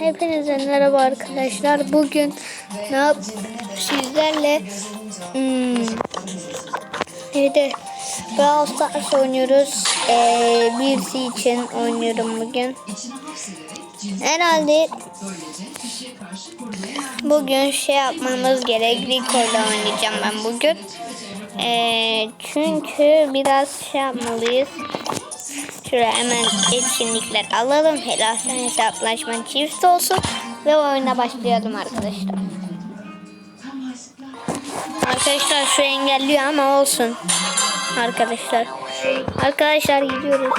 Hepinize merhaba arkadaşlar. Bugün ne yap sizlerle hmm, neydi? Brawl Stars oynuyoruz. Ee, birisi için oynuyorum bugün. Herhalde bugün şey yapmamız gerek. Rico ile oynayacağım ben bugün. Ee, çünkü biraz şey yapmalıyız. Şuraya hemen etkinlikler alalım. Helalsen hesaplaşma çift olsun. Ve oyuna başlayalım arkadaşlar. Arkadaşlar şu engelliyor ama olsun. Arkadaşlar. Arkadaşlar gidiyoruz.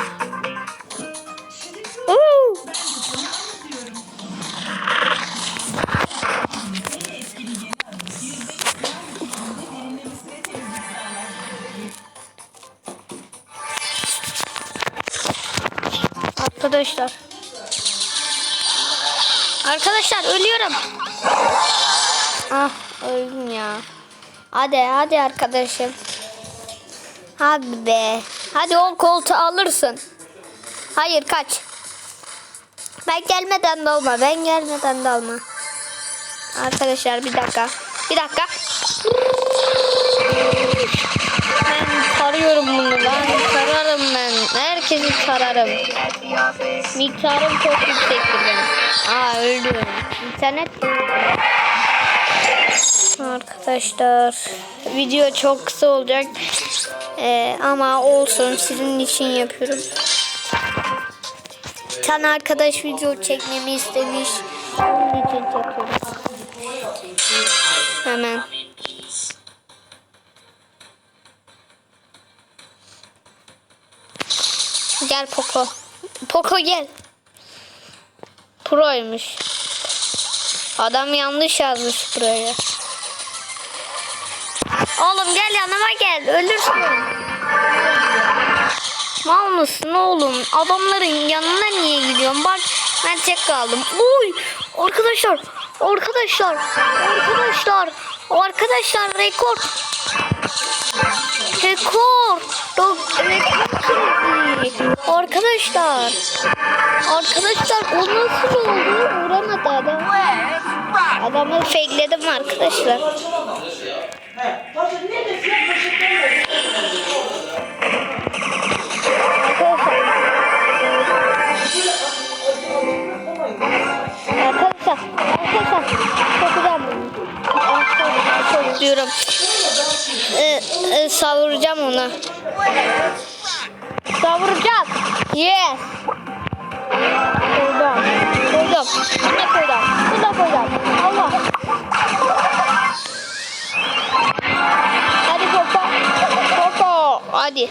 Arkadaşlar. Arkadaşlar ölüyorum. Ah öldüm ya. Hadi hadi arkadaşım. Hadi be. Hadi o koltuğu alırsın. Hayır kaç. Ben gelmeden de olma. Ben gelmeden de olma. Arkadaşlar bir dakika. Bir dakika. Ben tarıyorum bunu. Ben tararım ben. Herkesi tararım. Miktarım çok yüksektir benim. Aa öldüm. İnternet Arkadaşlar video çok kısa olacak. Ee, ama olsun sizin için yapıyorum. Bir tane arkadaş video çekmemi istemiş. Onun için çekiyorum. Hemen. Gel Poco. Poco gel. Pro'ymuş. Adam yanlış yazmış buraya. Oğlum gel yanıma gel. Ölürsün. Mal mısın oğlum? Adamların yanına niye gidiyorsun? Bak ben tek kaldım. Uy! Arkadaşlar. Arkadaşlar. Arkadaşlar. Arkadaşlar rekor. Rekor. Rekor kırdı. Arkadaşlar. Arkadaşlar o nasıl oldu? Vuramadı adam. Adamı fakeledim arkadaşlar. Arkadaşlar, arkadaşlar, bunu. Sokluyorum. Ee, e, savuracağım onu. Savuracağım. Yes. Koydum. Koydum. Bunu koydum. Bunu koydum. Allah. Hadi Popo. Popo. Hadi.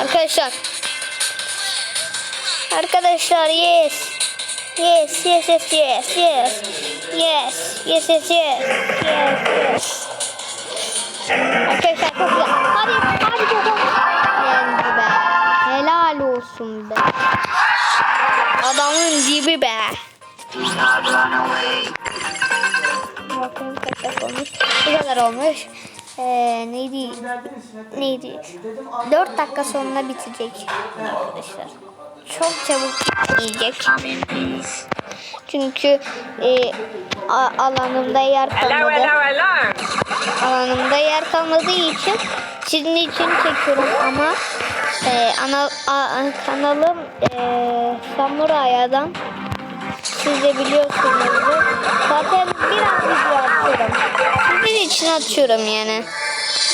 Arkadaşlar. Arkadaşlar yes. Yes, yes, yes, yes, yes. Yes, yes, yes, yes. Yes, yes. Olsun be. Adamın dibi be. Bakın kaç dakika olmuş. Bu kadar olmuş. Ee, neydi? Neydi? 4 dakika sonra bitecek arkadaşlar. Çok çabuk bitmeyecek. Çünkü e, alanımda yer kalmadı. Alanımda yer kalmadığı için sizin için çekiyorum ama e, ana, a- kanalım e, Samuray Adam. Siz de biliyorsunuz. Zaten biraz video atıyorum. Sizin için atıyorum yani.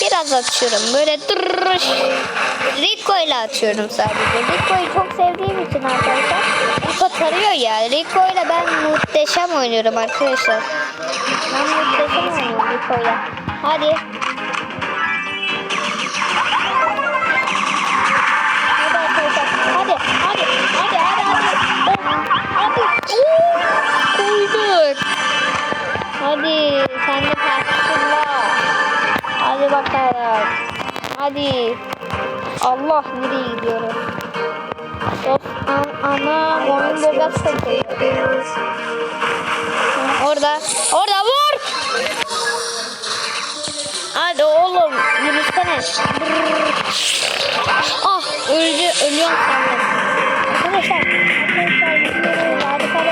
Biraz atıyorum. Böyle dırrrş. Rico ile atıyorum sadece. Rico'yu çok sevdiğim için arkadaşlar. Rico tarıyor ya. Rico ile ben muhteşem oynuyorum arkadaşlar. Ben muhteşem oynuyorum Rico ile. Hadi Hadi. Hadi. Hadi. Hadi. Hadi. Koyduk. Hadi. Sen de patlasınlar. Hadi bakalım. Hadi. Allah nereye gidiyoruz? Of, an, ana onun bebek takıyor. Orada. Orada vur. Hadi oğlum. Yürüsene. Ah öldü. Ölüyorum sandım. Arkadaşlar Arkadaşlar. Gidiyoruz. Arkadaşlar.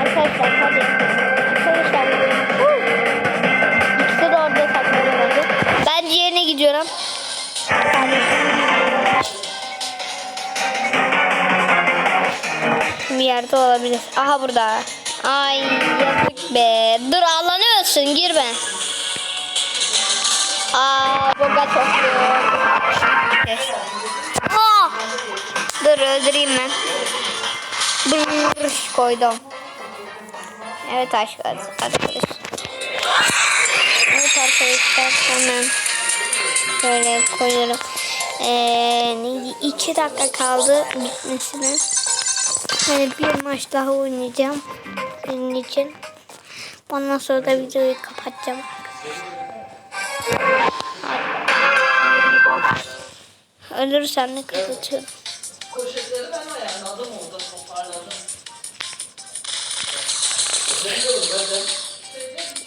Arkadaşlar hadi. Arkadaşlar. İkisi de orada saklanıyor bence. Ben diğerine gidiyorum. Hadi. Bir yerde olabilir. Aha burada. Ay yazık be. Dur ölsün girme. Aa boga topluyor. Dur öldüreyim ben. Brrr, koydum. Evet arkadaşlar. Evet arkadaşlar hemen şöyle koyuyorum. Ee? İki dakika kaldı bitmesine. Yani bir maç daha oynayacağım. Senin için. Ondan sonra da videoyu kapatacağım. Ölürsen de kapatıyorum.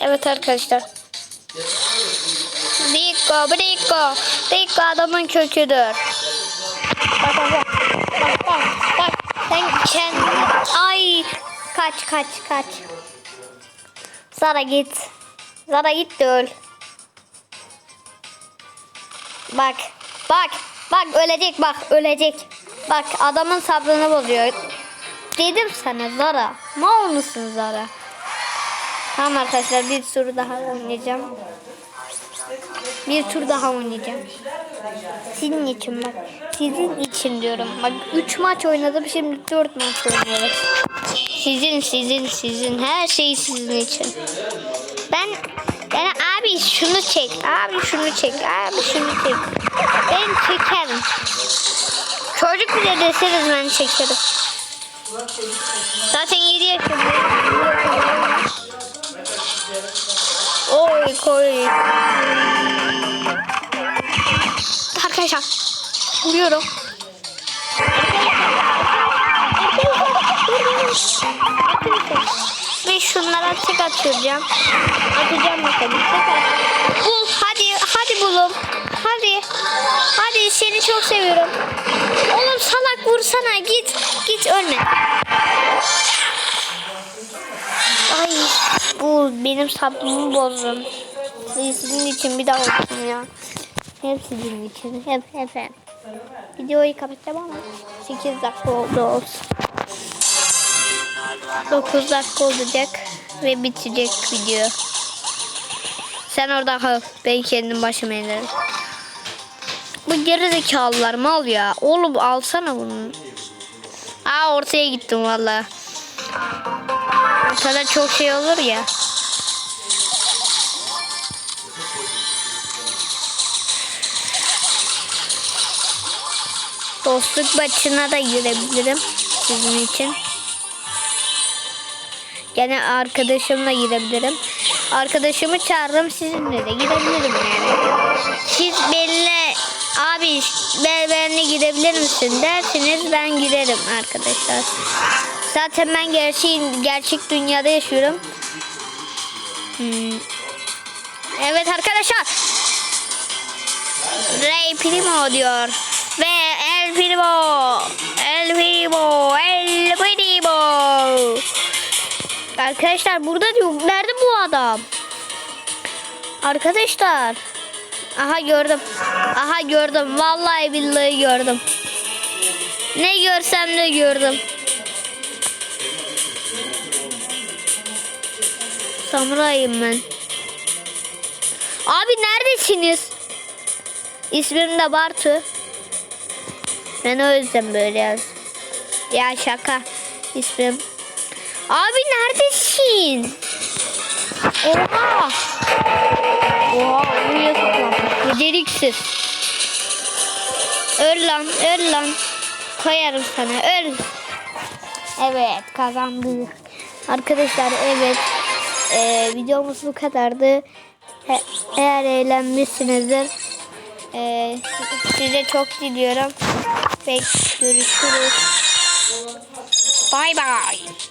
Evet arkadaşlar. Diko, Diko. Diko adamın köküdür. Bak bak bak. Bak bak. Sen kendin... Ay. Kaç kaç kaç. Zara git. Zara git de öl. Bak. Bak. Bak ölecek bak ölecek. Bak adamın sabrını bozuyor. Dedim sana Zara. Mal mısın Zara? Tamam arkadaşlar bir tur daha oynayacağım. Bir tur daha oynayacağım. Sizin için bak. Sizin için diyorum. Bak 3 maç oynadım şimdi 4 maç oynuyoruz. Sizin sizin sizin her şey sizin için. Ben yani abi şunu çek. Abi şunu çek. Abi şunu çek. Ben çekerim. Çocuk bile deseniz ben çekerim. Zaten Arkadaşlar vuruyorum. Ve şunlara tek atacağım. Atacağım bakalım. Bul hadi hadi bulum. Hadi. Hadi seni çok seviyorum. Oğlum salak vursana git. Git ölme. Ay bu benim sabrımı bozdun. Sizin için bir daha olsun ya. Hep sizin için. Hep hep hep. Videoyu kapatacağım ama 8 dakika oldu olsun. 9 dakika olacak ve bitecek video. Sen orada kal. Ben kendim başıma inerim. Bu gerizekalılar mal ya. Oğlum alsana bunu. Aa ortaya gittim valla. Ortada çok şey olur ya. Dostluk maçına da girebilirim sizin için. Gene arkadaşımla girebilirim. Arkadaşımı çağırırım sizinle de girebilirim yani. Siz benimle abi ben, benimle girebilir misin derseniz ben girerim arkadaşlar. Zaten ben gerçeğin, gerçek dünyada yaşıyorum. Hmm. Evet arkadaşlar. Ray Primo diyor. El Primo. El Primo. El Primo. Arkadaşlar burada diyor. Nerede bu adam? Arkadaşlar. Aha gördüm. Aha gördüm. Vallahi billahi gördüm. Ne görsem de gördüm. Samurayım ben. Abi neredesiniz? İsmim de Bartu. Ben o yüzden böyle yazdım. Ya şaka. İsmim. Abi neredesin? Oha. Oha buraya toplanmış. Beceriksiz. Öl lan öl lan. Koyarım sana öl. Evet kazandık. Arkadaşlar evet. Ee, videomuz bu kadardı. Eğer eğlenmişsinizdir. Ee, size çok diliyorum. Ve görüşürüz. Bye bye.